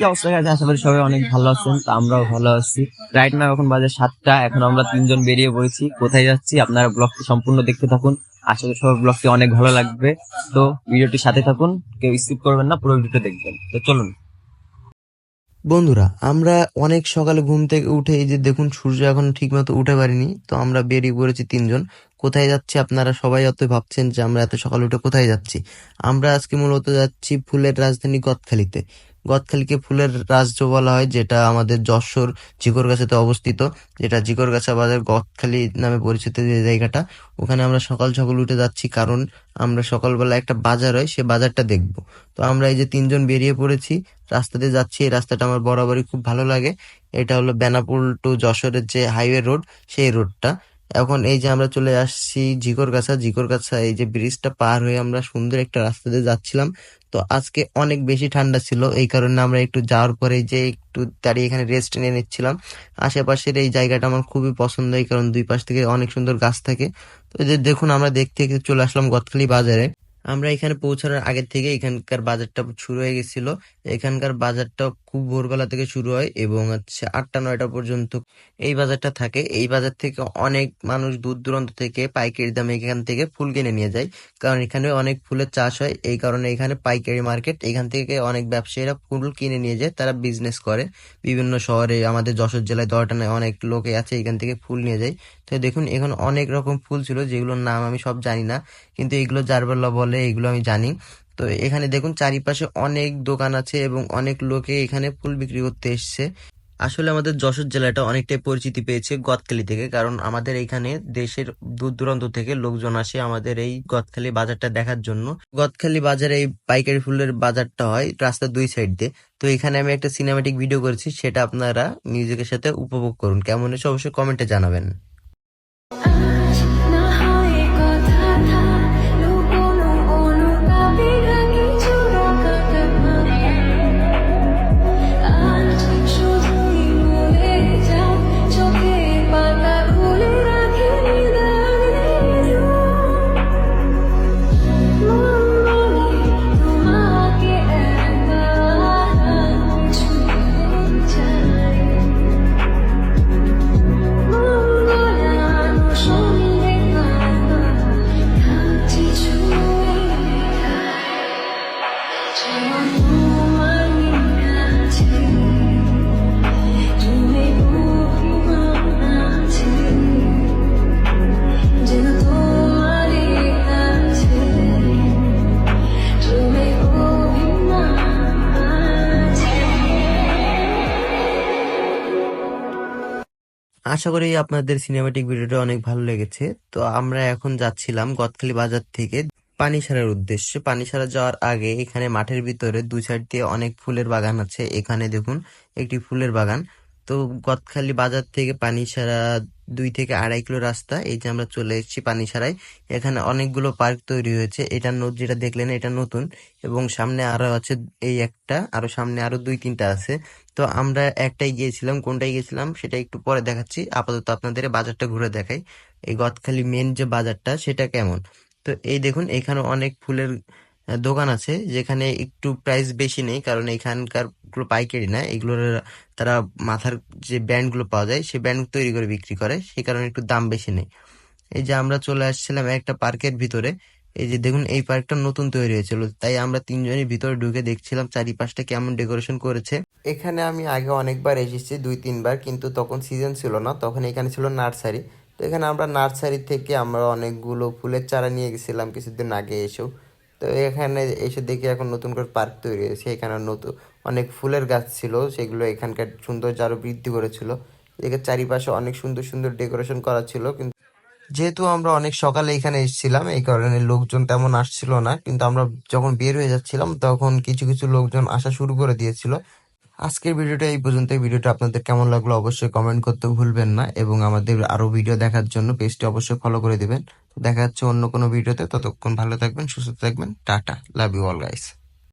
কি অবস্থা আছে আশা করি সবাই অনেক ভালো আছেন, তো আমরাও ভালো আছি। রাইট নাও এখন বাজে সাতটা, এখন আমরা তিনজন বেরিয়ে পড়েছি। কোথায় যাচ্ছি আপনারা ব্লগটি সম্পূর্ণ দেখতে থাকুন। আশা করি সবার ব্লগটি অনেক ভালো লাগবে। তো ভিডিওটির সাথে থাকুন, কেউ স্কিপ করবেন না, পুরো ভিডিওটা দেখবেন। তো চলুন। বন্ধুরা, আমরা অনেক সকালে ঘুম থেকে উঠে এই যে দেখুন, সূর্য এখন ঠিক মতো উঠে পারিনি, তো আমরা বেরিয়ে পড়েছি তিনজন। কোথায় যাচ্ছি আপনারা সবাই অত ভাবছেন যে আমরা এত সকালে উঠে কোথায় যাচ্ছি। আমরা আজকে মূলত যাচ্ছি ফুলের রাজধানী গদখালিতে গদখালিকে ফুলের রাজ্য বলা হয়, যেটা আমাদের যশোর জিকরগাছাতে অবস্থিত, যেটা জিকরগাছা বাজার গদখালি নামে পরিচিত যে জায়গাটা। ওখানে আমরা সকাল সকাল উঠে যাচ্ছি, কারণ আমরা সকালবেলা একটা বাজার হয়, সে বাজারটা দেখব। তো আমরা এই যে তিনজন বেরিয়ে পড়েছি, রাস্তাতে যাচ্ছি, এই রাস্তাটা আমার বরাবরই খুব ভালো লাগে। এটা হলো বেনাপুল টু যশোরের যে হাইওয়ে রোড, সেই রোডটা। এখন এই যে আমরা চলে আসছি জিকরগাছা জিকরগাছা এই যে ব্রিজটা পার হয়ে আমরা সুন্দর একটা রাস্তা দিয়ে যাচ্ছিলাম। তো আজকে অনেক বেশি ঠান্ডা ছিল, এই কারণে আমরা একটু যাওয়ার পরে যে একটু দাঁড়িয়ে এখানে রেস্ট নিয়ে নিচ্ছিলাম। আশেপাশের এই জায়গাটা আমার খুবই পছন্দ, এই কারণ দুই পাশ থেকে অনেক সুন্দর গাছ থাকে। তো এই যে দেখুন, আমরা দেখতে চলে আসলাম গদখালি বাজারে। আমরা এখানে পৌঁছানোর আগের থেকে এখানকার বাজারটা শুরু হয়ে গেছিল। এখানকার বাজারটা খুব ভোরবেলা থেকে শুরু হয় এবং হচ্ছে আটটা, নয়টা পর্যন্ত এই বাজারটা থাকে। এই বাজার থেকে অনেক মানুষ দূর দূরান্ত থেকে পাইকারি দামে এখান থেকে ফুল কিনে নিয়ে যায়। কারণ এখানে অনেক ফুলের চাষ হয়। এই কারণে এখানে পাইকারি মার্কেট, এখান থেকে অনেক ব্যবসায়ীরা ফুল কিনে নিয়ে যায়। তারা বিজনেস করে। বিভিন্ন শহরে, আমাদের যশোর জেলায় দরটানায় অনেক লোকে আছে এখান থেকে ফুল নিয়ে যায়। তো দেখুন, এখানে অনেক রকম ফুল ছিল, যেগুলোর নাম আমি সব জানি না। কিন্তু এগুলো জারবেলা বলে, এগুলো আমি জানি। তো এখানে দেখুন চারিপাশে অনেক দোকান আছে এবং অনেক লোকে এখানে ফুল বিক্রি করতে এসছে। আসলে আমাদের যশোর জেলাটা অনেকটাই পরিচিতি পেয়েছে গদখালি থেকে, কারণ আমাদের এখানে দেশের দূর দূরান্ত থেকে লোকজন আসে আমাদের এই গদখালি বাজারটা দেখার জন্য। গদখালি বাজারে এই পাইকারি ফুলের বাজারটা হয় রাস্তার দুই সাইড দিয়ে। তো এখানে আমি একটা সিনেমাটিক ভিডিও করেছি, সেটা আপনারা মিউজিকের সাথে উপভোগ করুন। কেমন হয়েছে অবশ্যই কমেন্টে জানাবেন। আশা করি আপনাদের সিনেমাটিক ভিডিওটা অনেক ভালো লেগেছে। তো আমরা এখন যাচ্ছিলাম গদখালি বাজার থেকে পানিসারার উদ্দেশ্যে। পানিসারা যাওয়ার আগে এখানে মাঠের ভিতরে দু সাইড দিয়ে অনেক ফুলের বাগান আছে। এখানে দেখুন একটি ফুলের বাগান। তো গদখালি বাজার থেকে পানিসারা দুই থেকে আড়াই কিলো রাস্তা। এই যে আমরা চলে এসেছি পানি পানিসারায়। এখানে অনেকগুলো পার্ক তৈরি হয়েছে। এটা যেটা দেখলেন এটা নতুন। এবং সামনে আরও আছে এই একটা, আরও সামনে আরও দুই তিনটা আছে। তো আমরা একটাই গিয়েছিলাম, কোনটায় গিয়েছিলাম সেটা একটু পরে দেখাচ্ছি। আপাতত আপনাদের বাজারটা ঘুরে দেখাই। এই গদখালি মেন যে বাজারটা সেটা কেমন? তো এই দেখুন, এখানে অনেক ফুলের দোকান আছে যেখানে একটু প্রাইস বেশি নেই, কারণ এখানকারগুলো পাইকারি না। এগুলোর তারা মাথার যে ব্যান্ডগুলো পাওয়া যায় সেই ব্যান্ড তৈরি করে বিক্রি করে সেই কারণে একটু দাম বেশি নেই। এই যে আমরা চলে আসছিলাম একটা পার্কের ভিতরে। এই যে দেখুন, এই পার্কটা নতুন তৈরি হয়েছিল, তাই আমরা তিনজনই ভিতরে ঢুকে দেখছিলাম চারিপাশটা কেমন ডেকোরেশন করেছে। এখানে আমি আগে অনেকবার এসেছি, দুই, তিনবার, কিন্তু তখন সিজন ছিল না, তখন এখানে ছিল নার্সারি। তো এখানে আমরা নার্সারি থেকে আমরা অনেকগুলো ফুলের চারা নিয়ে গেছিলাম কিছুদিন আগে এসেও। তো এখানে এসে দেখি এখন নতুন করে পার্ক তৈরি হয়েছে, এখানে নতুন অনেক ফুলের গাছ ছিল, সেগুলো এখানকার সৌন্দর্য আরও বৃদ্ধি করেছিল। এদিকে চারিপাশে অনেক সুন্দর সুন্দর ডেকোরেশন করা ছিল, কিন্তু যেহেতু আমরা অনেক সকালে এখানে এসেছিলাম, এই কারণে লোকজন তেমন আসছিল না, কিন্তু আমরা যখন বের হয়ে যাচ্ছিলাম তখন কিছু কিছু লোকজন আসা শুরু করে দিয়েছিল। আজকের ভিডিওটা এই পর্যন্ত ভিডিওটা আপনাদের কেমন লাগল অবশ্যই কমেন্ট করতে ভুলবেন না এবং আমাদের আরও ভিডিও দেখার জন্য পেজটি অবশ্যই ফলো করে দিবেন। দেখা যাচ্ছে অন্য কোনো ভিডিওতে ততক্ষণ ভালো থাকবেন, সুস্থ থাকবেন। Tata love you all guys